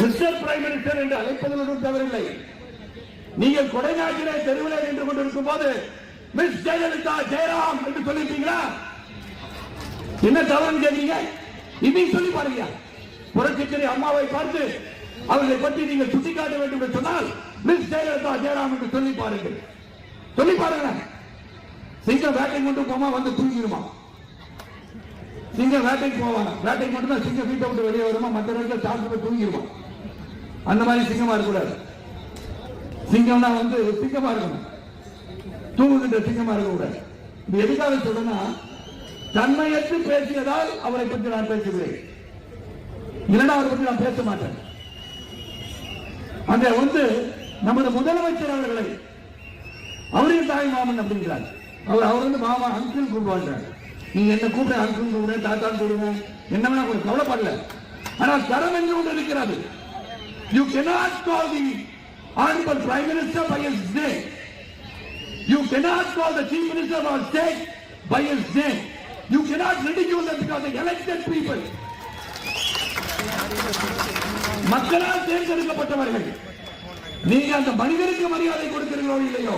Mister prime minister என்று அழைப்பதில் ஒன்றும் தவறில்லை. நீங்கள் கொடைநாட்டிலே தெருவில் நின்று கொண்டிருக்கும் போது மிஸ் ஜெயலலிதா ஜெயராம் என்று சொல்லிருப்பீங்களா என்ன தவறுன்னு கேட்கிறீங்க இதையும் சொல்லி பாருங்க. புரட்சிக்கரை அம்மாவை பார்த்து அவர்களை பற்றி நீங்கள் சுட்டிக்காட்ட வேண்டும் என்று சொன்னால் மிஸ் ஜெயலலிதா ஜெயராம் என்று சொல்லி பாருங்கள். சொல்லி பாருங்க. சிங்கம் வேட்டை கொண்டு போமா வந்து தூங்கிடுமா? சிங்கம் வேட்டைக்கு போவாங்க வேட்டைக்கு மட்டும் தான் சிங்கம் வீட்டை விட்டு வெளியே வருமா? மற்ற நேரத்தில் சாப்பிட்டு தூங்கிடுவான் அந்த மாதிரி சிங்கமா இருக்கக்கூடாது. சிங்கம்னா வந்து சிங்கமா இருக்கணும். தூங்குகின்ற சிங்கமா இருக்கக்கூடாது. இது எதுக்காக சொல்றேன்னா தன்மையற்று பேசியதால் அவரை பற்றி நான் பேசுகிறேன். இல்லைன்னா அவரை பற்றி நான் பேச மாட்டேன். அங்கே வந்து நமது முதலமைச்சர் அவர்களை அவரையும் தாய் மாமன் அப்படிங்கிறார். அவர் அவர் வந்து மாமா அங்கிள் கூப்பிடுவாங்க நீங்க என்ன கூப்பிட அங்கிள் கூப்பிட தாத்தான்னு கூப்பிடுங்க. என்ன வேணா கவலைப்படல. ஆனால் தரம் என்று ஒன்று இருக்கிறது. You cannot call the honorable prime minister by his name you cannot call the chief minister of our state by his name you cannot ridicule them because they elected people மக்களால் தேர்ந்தெடுக்கப்பட்டவர்கள் நீங்க அந்த மனிதனுக்கு மரியாதை கொடுக்கிறீர்களோ இல்லையோ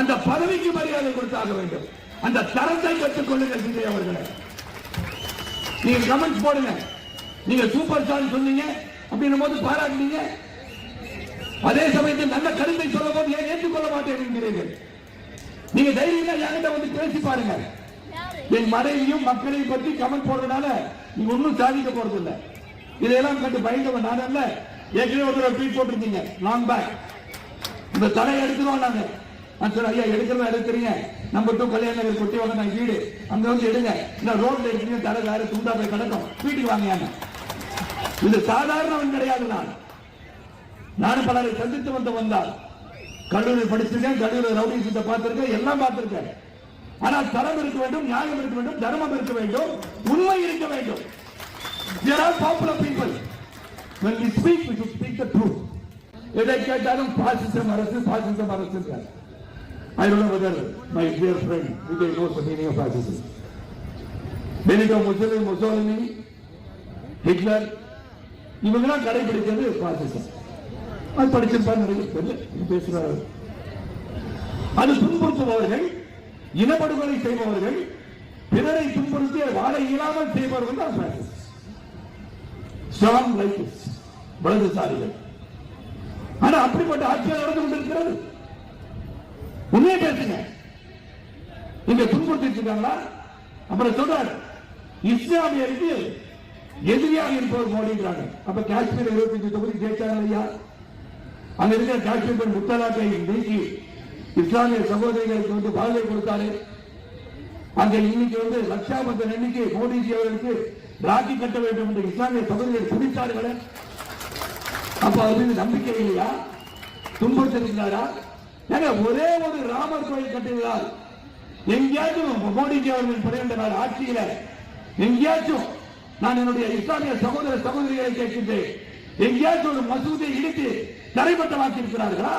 அந்த பதவிக்கு மரியாதை கொடுத்தாக வேண்டும் அந்த தரத்தை கற்றுக் கொள்ளுங்கள் விஜய் அவர்களே நீங்க கமெண்ட் போடுங்க நீங்க சூப்பர் ஸ்டார் சொன்னீங்க அப்படின்னும் போது பாராட்டீங்க அதே சமயத்தில் நல்ல கருத்தை சொல்லும் போது ஏன் ஏற்றுக்கொள்ள மாட்டேன் என்கிறீர்கள். நீங்க தைரியமா என்கிட்ட வந்து பேசி பாருங்க. என் மனைவியும் மக்களையும் பற்றி கமெண்ட் போடுறதுனால நீங்க ஒன்றும் சாதிக்க போறது இல்ல இதையெல்லாம் கண்டு பயந்தவன் நான் அல்ல. ஏற்கனவே ஒரு ட்வீட் போட்டிருக்கீங்க லாங் பேக் இந்த தலை எடுக்கிறோம் நாங்க. நான் சொல்ல ஐயா எடுக்கிறதா எடுக்கிறீங்க. நம்பர் டூ கல்யாண நகர் கொட்டி வாங்க நான் வீடு. அங்க வந்து எடுங்க. இந்த ரோட்ல எடுக்கிறீங்க தலை வேற துண்டா போய் கிடக்கும். வீட்டுக்கு வாங்க இது சாதாரணவன் கிடையாது நான் நானும் பலரை சந்தித்து வந்து வந்தால் கல்லூரி படிச்சிருக்கேன் கல்லூரி ரவுடிசத்தை பார்த்திருக்கேன் எல்லாம் பார்த்திருக்கேன் ஆனால் தரம் இருக்க வேண்டும் நியாயம் இருக்க வேண்டும் தர்மம் இருக்க வேண்டும் உண்மை இருக்க வேண்டும் There are popular. When we speak, we should speak the truth. எதை கேட்டாலும் பாசிசம் அரசு பாசிசம் அரசு I don't know whether my dear friend Vijay knows the meaning of fascism. Benito Mussolini, Mussolini Hitler இவங்கெல்லாம் கடைபிடிக்கிறது பாசிசம் அது படிச்சிருப்பாரு நிறைய பேர் பேசுறாரு. அது துன்புறுத்துபவர்கள் இனப்படுகொலை செய்பவர்கள் பிறரை துன்புறுத்தி வாழ இயலாமல் செய்பவர்கள் தான் fascists. ஸ்ட்ராங் ரைட்டர்ஸ் வலதுசாரிகள் ஆனா அப்படிப்பட்ட ஆட்சியாக நடந்து கொண்டிருக்கிறது. உண்மையை பேசுங்க. இங்க துன்புறுத்தி இருக்காங்களா? அப்புறம் சொல்றாரு இஸ்லாமியருக்கு எதிரியாக இருப்பவர் மோடிங்கிறாங்க அப்ப காஷ்மீர் இருபத்தஞ்சு தொகுதி ஜெயிச்சாங்க ஐயா அங்க இருக்கிற காஷ்மீர் பெண் முத்தலாக்கை நீக்கி இஸ்லாமிய சகோதரிகளுக்கு வந்து பாதுகாப்பு கொடுத்தாரு. அங்க இன்னைக்கு வந்து லட்சாபந்தன் எண்ணிக்கை மோடிஜி அவர்களுக்கு ராக்கி கட்ட வேண்டும் என்று இஸ்லாமிய சகோதரிகள் துடித்தார்களே. அப்ப அது மீது நம்பிக்கை இல்லையா? துன்புறுத்திருக்கிறாரா? ஏங்க ஒரே ஒரு ராமர் கோயில் கட்டுகிறார். எங்கேயாச்சும் மோடிஜி அவர்கள் பன்னிரண்டு நாள் ஆட்சியில எங்கேயாச்சும் நான் என்னுடைய இஸ்லாமிய சகோதர சகோதரிகளை கேட்கின்றேன். எங்கேயாச்சும் ஒரு மசூதியை இடித்து தரைப்பட்டமாக்கி இருக்கிறார்களா